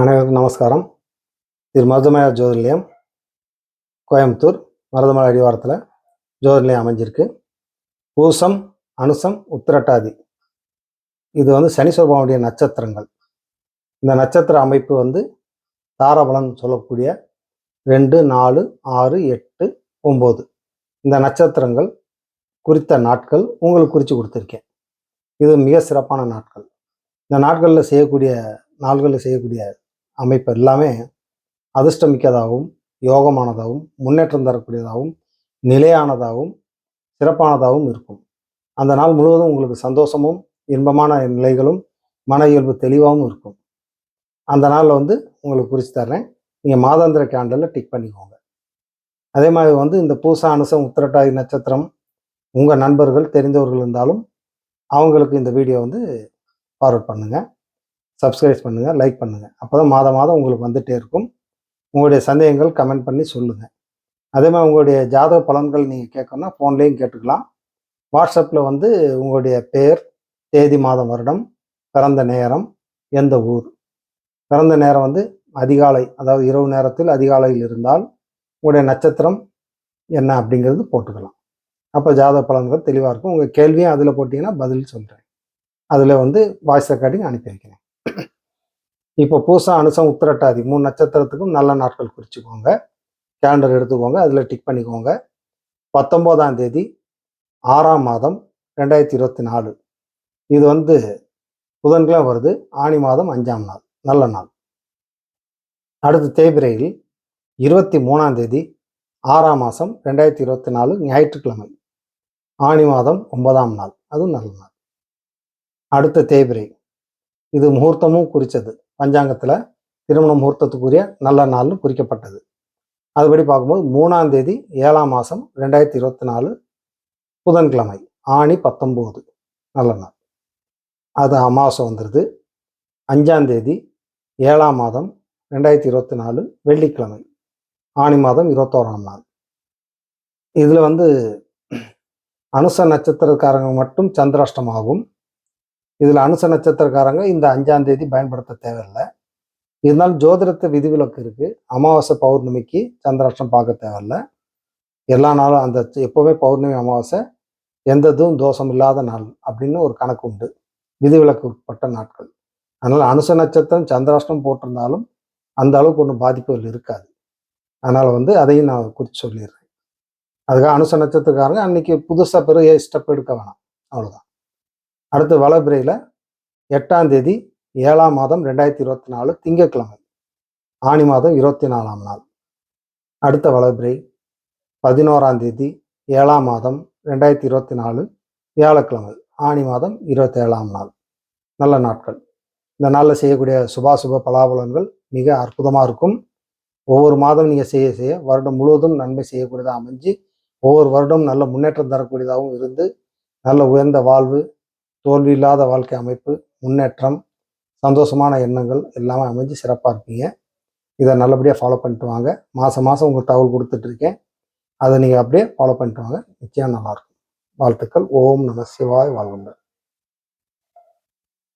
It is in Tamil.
அனைவருக்கும் நமஸ்காரம். திரு ஜோதி நிலையம் கோயம்புத்தூர் மருதமலை அடிவாரத்தில் ஜோதிர்நிலையம் அமைஞ்சிருக்கு. பூசம் அனுசம் உத்திரட்டாதி. இது வந்து சனீஸ்வரபாவுடைய நட்சத்திரங்கள். இந்த நட்சத்திர அமைப்பு வந்து தாரபலன் சொல்லக்கூடிய ரெண்டு நாலு ஆறு எட்டு ஒம்பது. இந்த நட்சத்திரங்கள் குறித்த நாட்கள் உங்களுக்கு குறித்து கொடுத்துருக்கேன். இது மிக சிறப்பான நாட்கள். இந்த நாட்களில் செய்யக்கூடிய நாள்களில் செய்யக்கூடிய அமைப்பு எல்லாமே அதிர்ஷ்டமிக்கதாகவும் யோகமானதாகவும் முன்னேற்றம் தரக்கூடியதாகவும் நிலையானதாகவும் சிறப்பானதாகவும் இருக்கும். அந்த நாள் முழுவதும் உங்களுக்கு சந்தோஷமும் இன்பமான நிலைகளும் மன இயல்பு தெளிவாகவும் இருக்கும். அந்த நாளில் வந்து உங்களுக்கு குறித்து தர்றேன். நீங்கள் மாதாந்திர கேண்டலில் டிக் பண்ணிக்கோங்க. அதே மாதிரி வந்து இந்த பூசா அனுசம் உத்திரட்டாதி நட்சத்திரம் உங்கள் நண்பர்கள் தெரிந்தவர்கள் இருந்தாலும் அவங்களுக்கு இந்த வீடியோ வந்து ஃபார்வர்ட் பண்ணுங்கள் சப்ஸ்கிரைப் பண்ணுங்கள் லைக் பண்ணுங்கள் அப்போ தான் மாதம் மாதம் உங்களுக்கு வந்துகிட்டே இருக்கும். உங்களுடைய சந்தேகங்கள் கமெண்ட் பண்ணி சொல்லுங்கள் அதே மாதிரி உங்களுடைய ஜாதக பலன்கள் நீங்கள் கேட்கணும்னா ஃபோன்லேயும் கேட்டுக்கலாம். வாட்ஸ்அப்பில் வந்து உங்களுடைய பெயர் தேதி மாதம் வருடம் பிறந்த நேரம் எந்த ஊர். பிறந்த நேரம் வந்து அதிகாலை அதாவது இரவு நேரத்தில் அதிகாலையில் இருந்தால் உங்களுடைய நட்சத்திரம் என்ன அப்படிங்கிறது போட்டுக்கலாம். அப்போ ஜாதக பலன்கள் தெளிவாக இருக்கும். உங்கள் கேள்வியும் அதில் போட்டிங்கன்னா பதில் சொல்கிறேன் அதில் வந்து வாய்ஸ் ரெக்கார்டிங் அனுப்பி வைக்கிறேன். இப்போ பூசா அனுசம் உத்திரட்டாதி மூணு நட்சத்திரத்துக்கும் நல்ல நாட்கள் குறிச்சுக்கோங்க. கேலண்டர் எடுத்துக்கோங்க அதில் டிக் பண்ணிக்கோங்க. பத்தொம்போதாம் தேதி ஆறாம் மாதம் ரெண்டாயிரத்தி இருபத்தி நாலு. இது வந்து புதன்கிழமை வருது ஆணி மாதம் அஞ்சாம் நாள் நல்ல நாள். அடுத்து தேய்பிரையில் இருபத்தி மூணாம் தேதி ஆறாம் மாதம் ரெண்டாயிரத்தி இருபத்தி நாலு ஞாயிற்றுக்கிழமை. ஆணி மாதம் ஒன்பதாம் நாள் அதுவும் நல்ல நாள். அடுத்த தேய்பிரை. இது முகூர்த்தமும் குறித்தது பஞ்சாங்கத்தில் திருமண முகூர்த்தத்துக்குரிய நல்ல நாள்னு குறிக்கப்பட்டது. அதுபடி பார்க்கும்போது மூணாம் தேதி ஏழாம் மாதம் ரெண்டாயிரத்தி இருபத்தி நாலு புதன்கிழமை ஆணி பத்தொம்போது நல்ல நாள். அது அமாவாசை வந்துடுது அஞ்சாம் தேதி ஏழாம் மாதம் ரெண்டாயிரத்தி இருபத்தி நாலு வெள்ளிக்கிழமை ஆணி மாதம் இருபத்தோராம் நாள். இதில் வந்து அனுச நட்சத்திரக்காரங்க மட்டும் சந்திராஷ்டமாகும் இதில் அனுச நட்சத்திரக்காரங்க இந்த அஞ்சாம் தேதி பயன்படுத்த தேவையில்லை. இருந்தாலும் ஜோதிடத்தை விதிவிலக்கு இருக்குது அமாவாசை பௌர்ணமிக்கு சந்திராஷ்டம் பார்க்க தேவையில்ல. எல்லா நாளும் அந்த எப்போவுமே பௌர்ணமி அமாவாசை எந்த இதுவும் தோஷம் இல்லாத நாள் அப்படின்னு ஒரு கணக்கு உண்டு. விதிவிலக்கு உட்பட்ட நாட்கள். அதனால் அனுச நட்சத்திரம் சந்திராஷ்டம் போட்டிருந்தாலும் அந்த அளவுக்கு ஒன்றும் பாதிப்புகள் இருக்காது. அதனால் வந்து அதையும் நான் குறித்து சொல்லிடுறேன். அதுக்காக அனுச நட்சத்திரக்காரங்க அன்னைக்கு புதுசாக பெரிய ஸ்டெப் எடுக்க வேணாம். அவ்வளோதான் அடுத்து வளபிரையில் எட்டாம் தேதி ஏழாம் மாதம் ரெண்டாயிரத்தி இருபத்தி நாலு திங்கட்கிழமை. ஆணி மாதம் இருபத்தி நாலாம் நாள். அடுத்த வளபிரை பதினோராம் தேதி ஏழாம் மாதம் ரெண்டாயிரத்தி இருபத்தி நாலு வியாழக்கிழமை. ஆணி மாதம் இருபத்தேழாம் நாள். நல்ல நாட்கள். இந்த நாளில் செய்யக்கூடிய சுபாசுப பலாபலன்கள் மிக அற்புதமாக இருக்கும். ஒவ்வொரு மாதம் நீங்கள் செய்ய செய்ய வருடம் முழுவதும் நன்மை செய்யக்கூடியதாக அமைஞ்சு ஒவ்வொரு வருடம் நல்ல முன்னேற்றம் தரக்கூடியதாகவும் இருந்து நல்ல உயர்ந்த வாழ்வு தோல்வி இல்லாத வாழ்க்கை அமைப்பு முன்னேற்றம் சந்தோஷமான எண்ணங்கள் எல்லாமே அமைஞ்சு சிறப்பாக இருப்பீங்க. இதை நல்லபடியாக ஃபாலோ பண்ணிட்டு வாங்க. மாதம் மாதம் உங்களுக்கு தகவல் கொடுத்துட்ருக்கேன் அதை நீங்கள் அப்படியே ஃபாலோ பண்ணிட்டு வாங்க. நிச்சயம் நல்லாயிருக்கும் வாழ்த்துக்கள். ஓம் நம சிவாய் வாழ்வுங்கள்